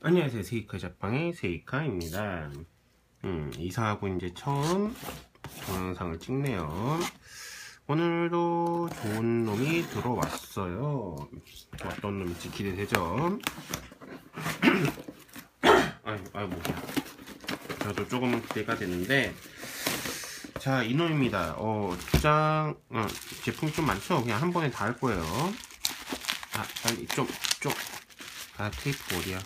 안녕하세요. 세이카 자빵의 세이카입니다. 음, 이사하고 이제 처음 동영상을 찍네요. 오늘도 좋은 놈이 들어왔어요. 어떤 놈일지 기대되죠? 아유 뭐야. 저도 조금 기대가 되는데. 자 이놈입니다. 어 두장 어, 제품이 좀 많죠? 그냥 한 번에 다 할 거예요. 아 빨리 좀좀아 테이프 어디야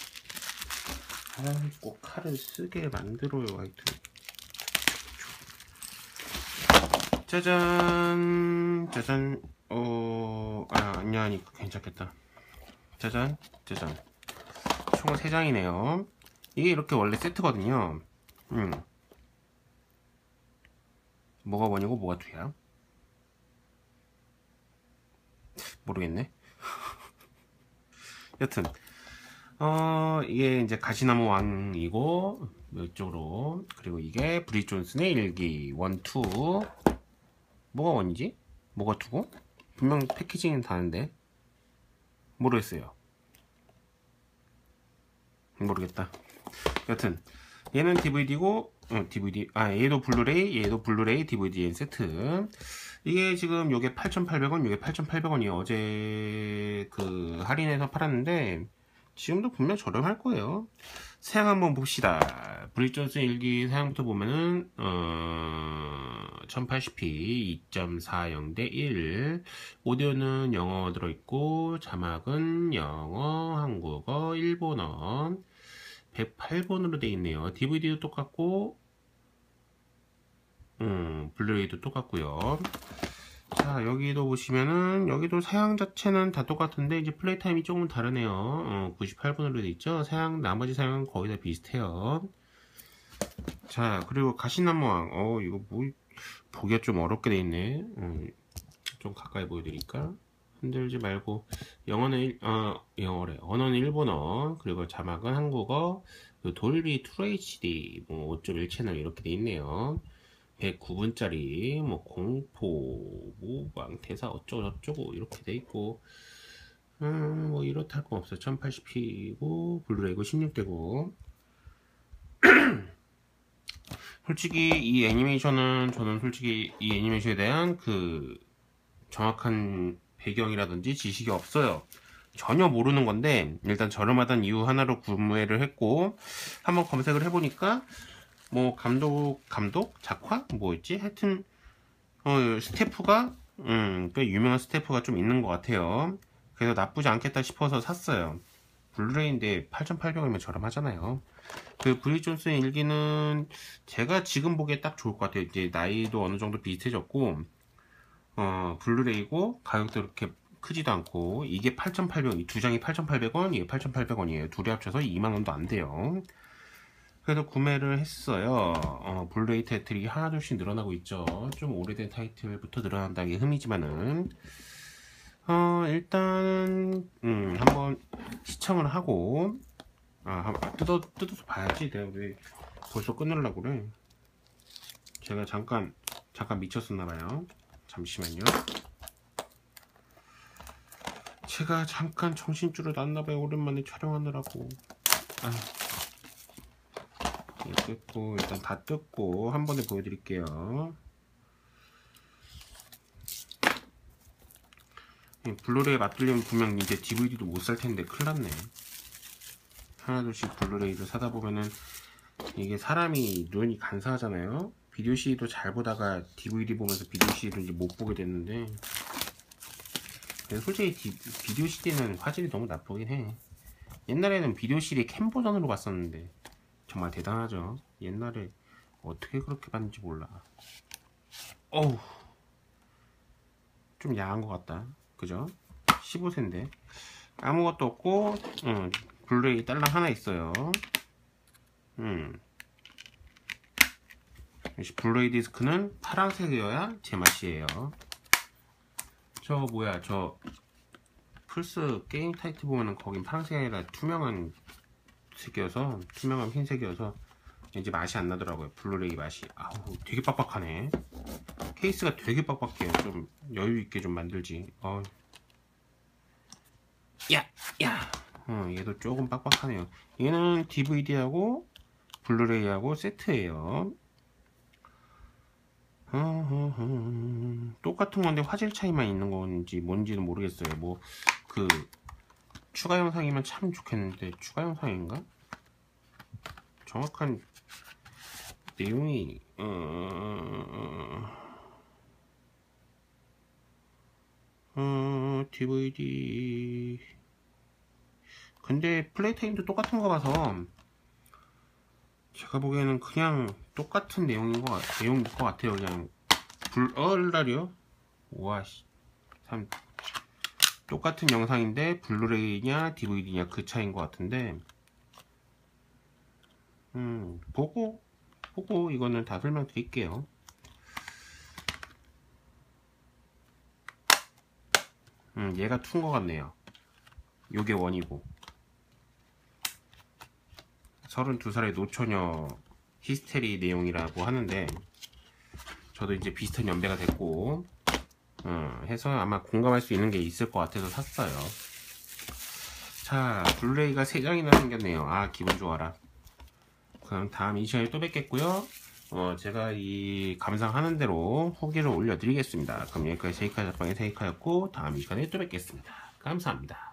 아, 꼭 칼을 쓰게 만들어요, 하여튼. 짜잔, 짜잔, 어, 아, 아니야, 아니, 괜찮겠다. 짜잔, 짜잔. 총 3장이네요. 이게 이렇게 원래 세트거든요. 음. 뭐가 원이고 뭐가 투야? 모르겠네. 여튼, 어, 이게 이제 가시나무 왕이고, 이쪽으로. 그리고 이게 브리 존슨의 일기, 원, 투. 뭐가 원이지? 뭐가 투고? 분명 패키징은 다른데. 모르겠어요. 모르겠다. 여튼, 얘는 DVD고, 어, DVD, 아, 얘도 블루레이, 얘도 블루레이, DVD 세트. 이게 지금 요게 8,800원, 요게 8,800원이에요. 어제 그 할인해서 팔았는데, 지금도 분명 저렴할 거예요. 사양 한번 봅시다. 브리존스 일기 사양부터 보면은 어, 1080p 2.40 대 1. 오디오는 영어 들어 있고 자막은 영어, 한국어, 일본어 108번으로 되어 있네요. DVD도 똑같고 음, 블루레이도 똑같고요. 자 여기도 보시면은 여기도 사양 자체는 다 똑같은데 이제 플레이 타임이 조금 다르네요. 어, 98분으로 돼 있죠? 사양 나머지 사양은 거의 다 비슷해요. 자 그리고 가시나무왕. 어 이거 뭐 보기가 좀 어렵게 돼 있네. 음, 좀 가까이 보여드릴까? 흔들지 말고. 영어는 일, 어, 영어래. 언어는 일본어. 그리고 자막은 한국어. 돌비 트루 HD 뭐5.1 채널 이렇게 돼 있네요 109분짜리 뭐 공포 모방 대사 어쩌고 저쩌고 이렇게 돼 있고 음, 뭐 이렇다 할건 없어요. 1080p고 블루레이고 16대고. 솔직히 이 애니메이션은 저는 솔직히 이 애니메이션에 대한 그 정확한 배경이라든지 지식이 없어요. 전혀 모르는 건데 일단 저렴하다는 이유 하나로 구매를 했고 한번 검색을 해보니까 뭐 감독 감독? 작화? 뭐였지? 하여튼 어 스태프가 음 꽤 유명한 스태프가 좀 있는 것 같아요. 그래서 나쁘지 않겠다 싶어서 샀어요. 블루레이인데 8,800원이면 저렴하잖아요. 그 브리 존스 일기는 제가 지금 보기에 딱 좋을 것 같아요. 이제 나이도 어느 정도 비슷해졌고 어 블루레이고 가격도 이렇게 크지도 않고 이게 8,800원 이 두 장이 8,800원 이게 8,800원이에요. 둘이 합쳐서 2만원도 안 돼요 그래서 구매를 했어요. 어, 블루레이 타이틀이 하나둘씩 늘어나고 있죠. 좀 오래된 타이틀부터 늘어난다는 게 흠이지만은 어, 일단 음, 한번 시청을 하고 아, 뜯어, 뜯어서 봐야지. 내가 왜 벌써 끊으려고 그래. 제가 잠깐 잠깐 미쳤었나 봐요. 잠시만요. 제가 잠깐 정신줄을 놨나 봐요. 오랜만에 촬영하느라고. 아. 뜯고 일단 다 뜯고 한 번에 보여드릴게요. 블루레이 맛들리면 분명 이제 DVD도 못 살 텐데 큰일 났네. 하나둘씩 블루레이를 사다 보면은 이게 사람이 눈이 간사하잖아요. 비디오 CD도 잘 보다가 DVD 보면서 비디오 CD를 이제 못 보게 됐는데. 솔직히 디, 비디오 CD는 화질이 너무 나쁘긴 해. 옛날에는 비디오 CD 캠 버전으로 봤었는데 정말 대단하죠. 옛날에 어떻게 그렇게 봤는지 몰라. 어우. 좀 야한 것 같다. 그죠? 15세인데. 아무것도 없고 음, 블루레이 딸랑 하나 있어요. 음. 블루레이 디스크는 파란색이어야 제맛이에요. 저 뭐야 저 플스 게임 타이틀 보면은 거긴 파란색이 아니라 투명한 색이어서 투명한 흰색이어서 이제 맛이 안 나더라고요 블루레이 맛이 아우 되게 빡빡하네 케이스가 되게 빡빡해요 좀 여유있게 좀 만들지 어. 야! 야! 어, 얘도 조금 빡빡하네요. 얘는 DVD하고 블루레이하고 세트예요. 똑같은 건데 화질 차이만 있는 건지 뭔지는 모르겠어요. 뭐 그 추가 영상이면 참 좋겠는데 추가 영상인가? 정확한 내용이 어, 어, DVD 근데 플레이 타임도 똑같은 거 봐서 제가 보기에는 그냥 똑같은 내용인 것, 같- 내용일 것 같아요. 그냥 불, 얼라리요? 와씨 참 똑같은 영상인데 블루레이냐 DVD냐 그 차이인 것 같은데 음 보고 보고 이거는 다 설명드릴게요. 음 얘가 툰것 같네요. 요게 원이고 32살의 노처녀 히스테리 내용이라고 하는데 저도 이제 비슷한 연배가 됐고 어, 해서 아마 공감할 수 있는 게 있을 것 같아서 샀어요. 자 블루레이가 3장이나 생겼네요. 아 기분 좋아라. 그럼 다음 이 시간에 또 뵙겠고요. 어, 제가 이 감상하는 대로 후기를 올려드리겠습니다. 그럼 여기까지 세이카 잡방의 세이카였고 다음 이 시간에 또 뵙겠습니다. 감사합니다